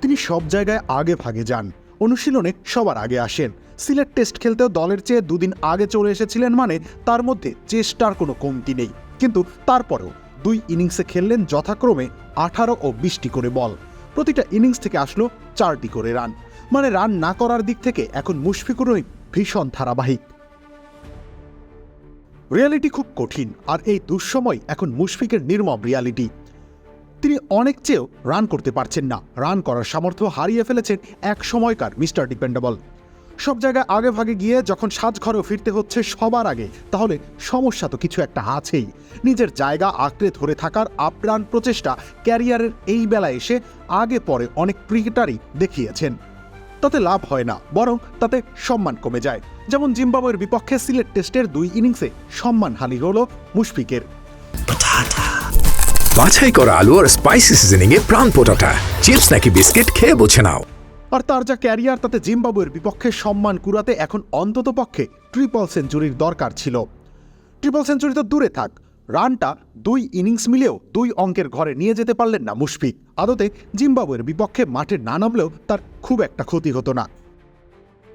তিনি সব জায়গায় আগে ভাগে যান। অনুশীলনে সবার আগে আসেন। সিলেট টেস্ট খেলতেও দলের চেয়ে দুদিন আগে চলে এসেছিলেন মানে তার মধ্যে চেষ্টার কোনো কমতি নেই। কিন্তু তারপরেও দুই ইনিংসে খেললেন যথাক্রমে আঠারো ও বিশটি করে বল। প্রতিটা ইনিংস থেকে আসলো চারটি করে রান। মানে রান না করার দিক থেকে এখন মুশফিকুর রহিম ভীষণ ধারাবাহিক। রিয়ালিটি খুব কঠিন, আর এই দুঃসময় এখন মুশফিকের নির্মম রিয়ালিটি। তিনি অনেক চেয়েও রান করতে পারছেন না। রান করার সামর্থ্য হারিয়ে ফেলেছেন এক সময়কার মিস্টার ডিপেন্ডেবল। সব জায়গায় আগে ভাগে গিয়ে যখন সাজঘরেও ফিরতে হচ্ছে সবার আগে, তাহলে সমস্যা তো কিছু একটা আছেই। নিজের জায়গা আঁকড়ে ধরে থাকার আপ্রাণ প্রচেষ্টা ক্যারিয়ারের এই বেলায় এসে আগে পরে অনেক ক্রিকেটারই দেখিয়েছেন। তাতে লাভ হয় না, বরং তাতে সম্মান কমে যায়। যেমন জিম্বাবুয়ের বিপক্ষে সিলেট টেস্টের দুই ইনিংসে সম্মান সম্মানহানি হল মুশফিকের। বাছাই করা আলু আর স্পাইসি সিজনিং এ প্রাণ পোটাটা। চিপস নাকি বিস্কিট খেয়ে বোঝে নাও। আর তার যা ক্যারিয়ার তাতে জিম্বাবুয়ের বিপক্ষে সম্মান কুড়াতে এখন অন্তত পক্ষে ট্রিপল সেঞ্চুরির দরকার ছিল। ট্রিপল সেঞ্চুরি তো দূরে থাক। রানটা দুই ইনিংস মিলেও দুই অঙ্কের ঘরে নিয়ে যেতে পারলেন না মুশফিক। আদতে জিম্বাবুয়ের বিপক্ষে মাঠে না নামলেও তার খুব একটা ক্ষতি হতো না।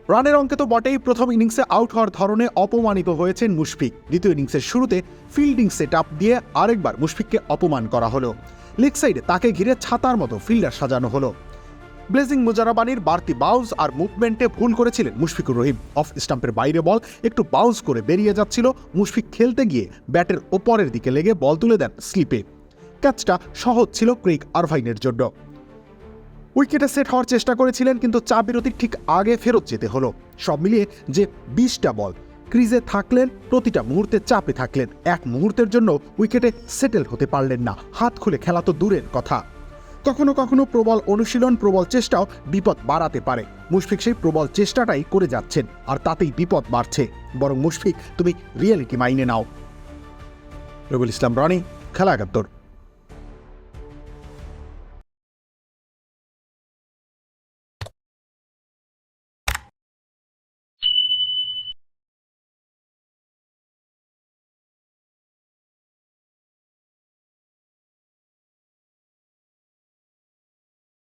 রানের অঙ্কে তো বটেই প্রথম ইনিংসে আউট হওয়ার ধরনে অপমানিত হয়েছেন মুশফিক। দ্বিতীয় ইনিংসের শুরুতে ফিল্ডিং সেট আপ দিয়ে আরেকবার মুশফিককে অপমান করা হলো। লেগ সাইডে তাকে ঘিরে ছাতার মতো ফিল্ডার সাজানো হলো। ব্লেজিং মুজারাবানির বাড়তি বাউন্স আর মুভমেন্টে ভুল করেছিলেন মুশফিকুর রহিম। অফ স্টাম্পের বাইরে বল একটু বাউন্স করে বেরিয়ে যাচ্ছিল। মুশফিক খেলতে গিয়ে ব্যাটের ওপরের দিকে লেগে বল তুলে দেন স্লিপে। ক্যাচটা সহজ ছিল ক্রিক আরভাইনের জন্য। উইকেটে সেট হওয়ার চেষ্টা করেছিলেন, কিন্তু চা বিরতির ঠিক আগে ফেরত যেতে হলো। সব মিলিয়ে যে বিশটা বল, ক্রিজে থাকলেন, প্রতিটা মুহূর্তে চাপে থাকলেন। এক মুহূর্তের জন্য উইকেটে সেটেল হতে পারলেন না। হাত খুলে খেলা তো দূরের কথা। কখনো কখনো প্রবল অনুশীলন, প্রবল চেষ্টাও বিপদ বাড়াতে পারে। মুশফিক সেই প্রবল চেষ্টাটাই করে যাচ্ছেন, আর তাতেই বিপদ বাড়ছে। বরং মুশফিক, তুমি রিয়েলিটি মাইনে নাও। রবুল ইসলাম, রনি, খেলা একাত্তর।